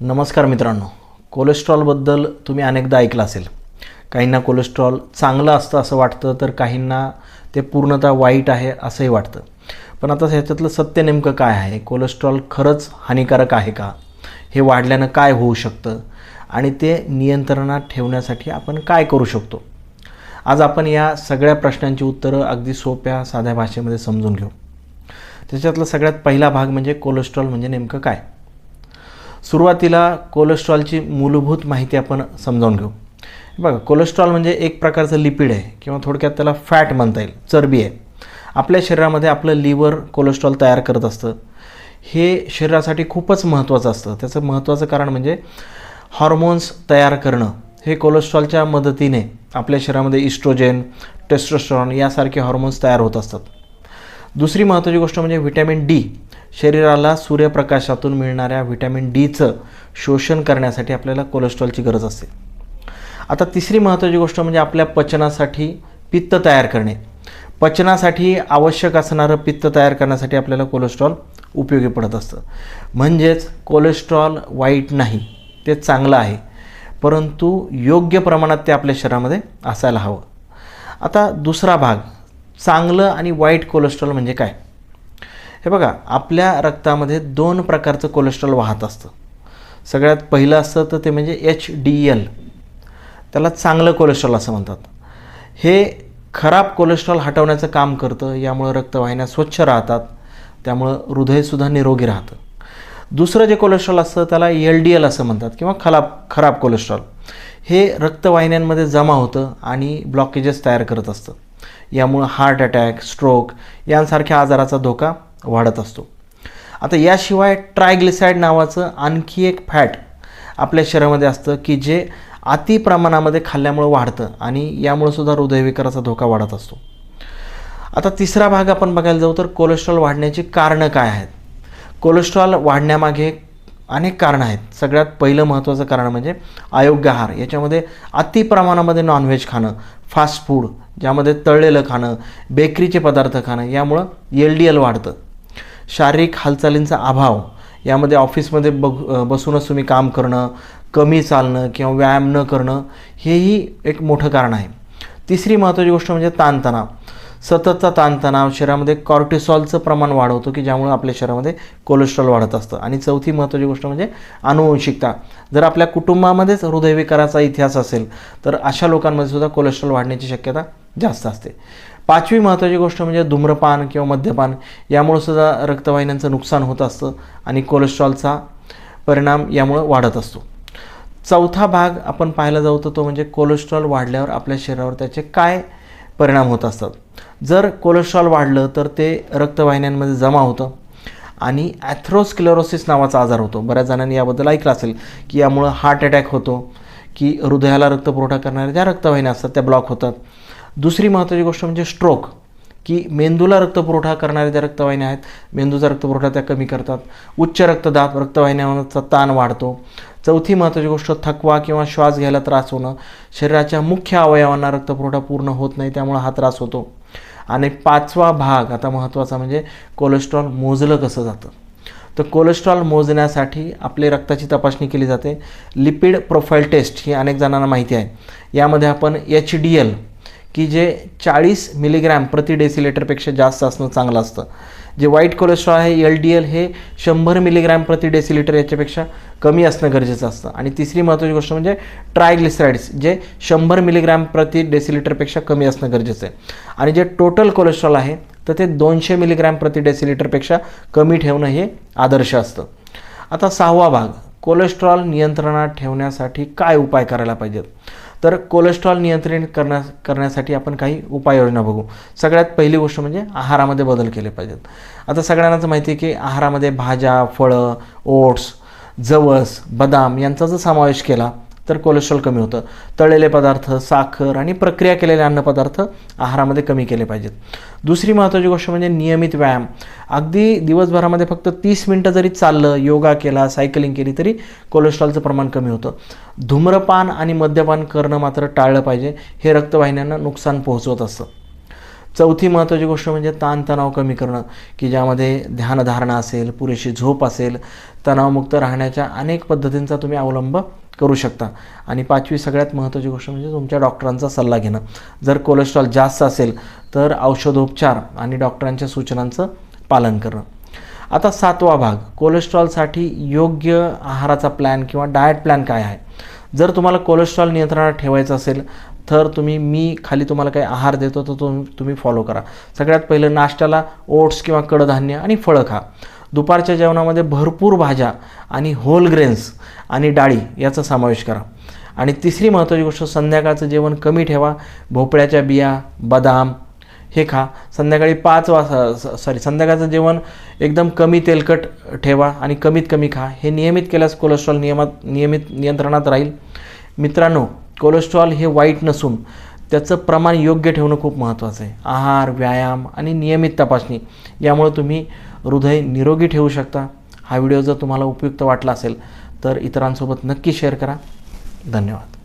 नमस्कार मित्रांनो. कोलेस्ट्रॉलबद्दल तुम्ही अनेकदा ऐकलं असेल. काहींना कोलेस्ट्रॉल चांगलं असतं असं वाटतं तर काहींना ते पूर्णतः वाईट आहे असंही वाटतं. पण आता ह्याच्यातलं सत्य नेमकं काय आहे? कोलेस्ट्रॉल खरंच हानिकारक आहे का? हे वाढल्यानं काय होऊ शकतं? आणि ते नियंत्रणात ठेवण्यासाठी आपण काय करू शकतो? आज आपण या सगळ्या प्रश्नांची उत्तरं अगदी सोप्या साध्या भाषेमध्ये समजून घेऊ. त्याच्यातला सगळ्यात पहिला भाग म्हणजे कोलेस्ट्रॉल म्हणजे नेमकं काय? सुरुवातीला कोलेस्ट्रॉलची मूलभूत माहिती आपण समजावून घेऊ. बघा कोलेस्ट्रॉल म्हणजे एक प्रकारचं लिपिड आहे किंवा थोडक्यात त्याला फॅट म्हणता येईल चरबी आहे. आपल्या शरीरामध्ये आपलं लिव्हर कोलेस्ट्रॉल तयार करत असतं. हे शरीरासाठी खूपच महत्त्वाचं असतं. त्याचं महत्त्वाचं कारण म्हणजे हॉर्मोन्स तयार करणं. हे कोलेस्ट्रॉलच्या मदतीने आपल्या शरीरामध्ये इस्ट्रोजेन टेस्ट्रोस्ट्रॉन यासारखे हॉर्मोन्स तयार होत असतात. दुसरी महत्त्वाची गोष्ट म्हणजे व्हिटॅमिन डी शरीराला सूर्यप्रकाशातून मिळणाऱ्या व्हिटॅमिन डीचं शोषण करण्यासाठी आपल्याला कोलेस्ट्रॉलची गरज असते. आता तिसरी महत्त्वाची गोष्ट म्हणजे आपल्या पचनासाठी पित्त तयार करणे. पचनासाठी आवश्यक असणारं पित्त तयार करण्यासाठी आपल्याला कोलेस्ट्रॉल उपयोगी पडत असतं. म्हणजेच कोलेस्ट्रॉल वाईट नाही ते चांगलं आहे परंतु योग्य प्रमाणात ते आपल्या शरीरामध्ये असायला हवं. आता दुसरा भाग चांगलं आणि वाईट कोलेस्ट्रॉल म्हणजे काय? हे बघा आपल्या रक्तामध्ये दोन प्रकारचं कोलेस्ट्रॉल वाहत असतं. सगळ्यात पहिलं असतं तर ते म्हणजे एच डी एल त्याला चांगलं कोलेस्ट्रॉल असं म्हणतात. हे खराब कोलेस्ट्रॉल हटवण्याचं काम करतं यामुळं रक्तवाहिन्या स्वच्छ राहतात त्यामुळं हृदयसुद्धा निरोगी राहतं. दुसरं जे कोलेस्ट्रॉल असतं त्याला एल डी एल असं म्हणतात किंवा खराब खराब कोलेस्ट्रॉल हे रक्तवाहिन्यांमध्ये जमा होतं आणि ब्लॉकेजेस तयार करत असतं. यामुळं हार्ट अटॅक स्ट्रोक यांसारख्या आजाराचा धोका वाढत असतो. आता याशिवाय ट्रायग्लिसाईड नावाचं आणखी एक फॅट आपल्या शरीरामध्ये असतं की जे अति प्रमाणामध्ये खाल्ल्यामुळं वाढतं आणि यामुळंसुद्धा हृदयविकाराचा धोका वाढत असतो. आता तिसरा भाग आपण बघायला जाऊ तर कोलेस्ट्रॉल वाढण्याची कारणं काय आहेत? कोलेस्ट्रॉल वाढण्यामागे अनेक कारणं आहेत. सगळ्यात पहिलं महत्त्वाचं कारण म्हणजे अयोग्य आहार. याच्यामध्ये अति प्रमाणामध्ये नॉनव्हेज खाणं फास्ट फूड ज्यामध्ये तळलेलं खाणं बेकरीचे पदार्थ खाणं यामुळं एल डी एल वाढतं. शारीरिक हालचालींचा अभाव यामध्ये ऑफिसमध्ये बघ बसूनच तुम्ही काम करणं कमी चालणं किंवा व्यायाम न करणं हेही एक मोठं कारण आहे. तिसरी महत्त्वाची गोष्ट म्हणजे ताणतणाव. सततचा ताणतणाव शरीरामध्ये कॉर्टिसॉलचं प्रमाण वाढवतो की ज्यामुळे आपल्या शरीरामध्ये कोलेस्ट्रॉल वाढत असतं. आणि चौथी महत्त्वाची गोष्ट म्हणजे अनुवंशिकता. जर आपल्या कुटुंबामध्येच हृदयविकाराचा इतिहास असेल तर अशा लोकांमध्ये सुद्धा कोलेस्ट्रॉल वाढण्याची शक्यता जास्त असते. पाचवी महत्त्वाची गोष्ट म्हणजे धूम्रपान किंवा मद्यपान. यामुळं सुद्धा रक्तवाहिन्यांचं नुकसान होत असतं आणि कोलेस्ट्रॉलचा परिणाम यामुळं वाढत असतो. चौथा भाग आपण पाहायला जाऊ तर तो म्हणजे कोलेस्ट्रॉल वाढल्यावर आपल्या शरीरावर त्याचे काय परिणाम होत असतात. जर कोलेस्ट्रॉल वाढलं तर ते रक्तवाहिन्यांमध्ये जमा होतं आणि ॲथ्रोस्क्लेरोसिस नावाचा आजार होतो. बऱ्याच जणांनी याबद्दल ऐकलं असेल की यामुळं हार्ट अटॅक होतो की हृदयाला रक्तपुरवठा करणाऱ्या ज्या रक्तवाहिन्या असतात त्या ब्लॉक होतात. दुसरी महत्त्वाची गोष्ट म्हणजे स्ट्रोक की मेंदूला रक्तपुरवठा करणाऱ्या ज्या रक्तवाहिन्या आहेत मेंदूचा रक्तपुरवठा त्या कमी करतात. उच्च रक्तदाब रक्तवाहिन्यांचा ताण वाढतो. चौथी महत्त्वाची गोष्ट थकवा किंवा श्वास घ्यायला त्रास होणं. शरीराच्या मुख्य अवयवांना रक्तपुरवठा पूर्ण होत नाही त्यामुळे हा त्रास होतो. आणि पाचवा भाग आता महत्त्वाचा म्हणजे कोलेस्ट्रॉल मोजलं कसं जातं. तर कोलेस्ट्रॉल मोजण्यासाठी आपले रक्ताची तपासणी केली जाते. लिपिड प्रोफाईल टेस्ट ही अनेक जणांना माहिती आहे. यामध्ये आपण एच डी एल की जे चाळीस मिलीग्रॅम प्रति डेसिलिटरपेक्षा जास्त असणं चांगलं असतं. जे वाईट कोलेस्ट्रॉल आहे एल डी एल हे शंभर मिलीग्रॅम प्रति डेसिलिटर याच्यापेक्षा कमी असणं गरजेचं असतं. आणि तिसरी महत्त्वाची गोष्ट म्हणजे ट्रायग्लिसराईड्स जे शंभर मिलीग्रॅम प्रति डेसिलिटरपेक्षा कमी असणं गरजेचं आहे. आणि जे टोटल कोलेस्ट्रॉल आहे तर ते दोनशे मिलीग्रॅम प्रति डेसिलिटरपेक्षा कमी ठेवणं हे आदर्श असतं. आता सहावा भाग कोलेस्ट्रॉल नियंत्रणात ठेवण्यासाठी काय उपाय करायला पाहिजेत? तर कोलेस्ट्रॉल नियंत्रित करण्या करण्यासाठी आपण काही उपाययोजना बघू. सगळ्यात पहिली गोष्ट म्हणजे आहारामध्ये बदल केले पाहिजेत. आता सगळ्यांनाच माहिती आहे की आहारामध्ये भाज्या फळं ओट्स जवस बदाम यांचा जर समावेश केला तर कोलेस्ट्रॉल कमी होतं. तळलेले पदार्थ साखर आणि प्रक्रिया केलेले अन्नपदार्थ आहारामध्ये कमी केले पाहिजेत. दुसरी महत्त्वाची गोष्ट म्हणजे नियमित व्यायाम. अगदी दिवसभरामध्ये फक्त तीस मिनटं जरी चाललं योगा केला सायकलिंग केली तरी कोलेस्ट्रॉलचं प्रमाण कमी होतं. धूम्रपान आणि मद्यपान करणं मात्र टाळलं पाहिजे. हे रक्तवाहिन्यांना नुकसान पोहोचवत असतं. चौथी महत्त्वाची गोष्ट म्हणजे ताणतणाव कमी करणं की ज्यामध्ये ध्यानधारणा असेल पुरेशी झोप असेल तणावमुक्त राहण्याच्या अनेक पद्धतींचा तुम्ही अवलंब करू शकता. आणि पाचवी सगळ्यात महत्त्वाची गोष्ट म्हणजे तुमच्या डॉक्टरांचा सल्ला घेणं. जर कोलेस्ट्रॉल जास्त असेल तर औषधोपचार आणि डॉक्टरांच्या सूचनांचं पालन करणं. आता सातवा भाग कोलेस्ट्रॉलसाठी योग्य आहाराचा प्लॅन किंवा डाएट प्लॅन काय आहे? जर तुम्हाला कोलेस्ट्रॉल नियंत्रणात ठेवायचं असेल तर तुम्ही मी खाली तुम्हाला काही आहार देतो तर तो तुम्ही फॉलो करा. सगळ्यात पहिलं नाश्त्याला ओट्स किंवा कडधान्य आणि फळं खा. दुपारच्या जेवणामध्ये भरपूर भाज्या आणि होल ग्रेन्स आणि डाळी याचा समावेश करा. आणि तिसरी महत्त्वाची गोष्ट संध्याकाळचं जेवण कमी ठेवा. भोपळ्याच्या बिया बदाम हे खा. संध्याकाळी पाच वाजता सॉरी संध्याकाळचं जेवण एकदम कमी तेलकट ठेवा आणि कमीत कमी खा. हे नियमित केल्यास कोलेस्ट्रॉल नियमात नियमित नियंत्रणात राहील. मित्रांनो कोलेस्ट्रॉल हे वाईट नसून त्याचं प्रमाण योग्य ठेवणं खूप महत्त्वाचं आहे. आहार व्यायाम आणि नियमित तपासणी यामुळे तुम्ही हृदय निरोगी ठेवू शकता. हा व्हिडिओ जर तुम्हाला उपयुक्त वाटला असेल तर इतरांसोबत नक्की शेअर करा. धन्यवाद.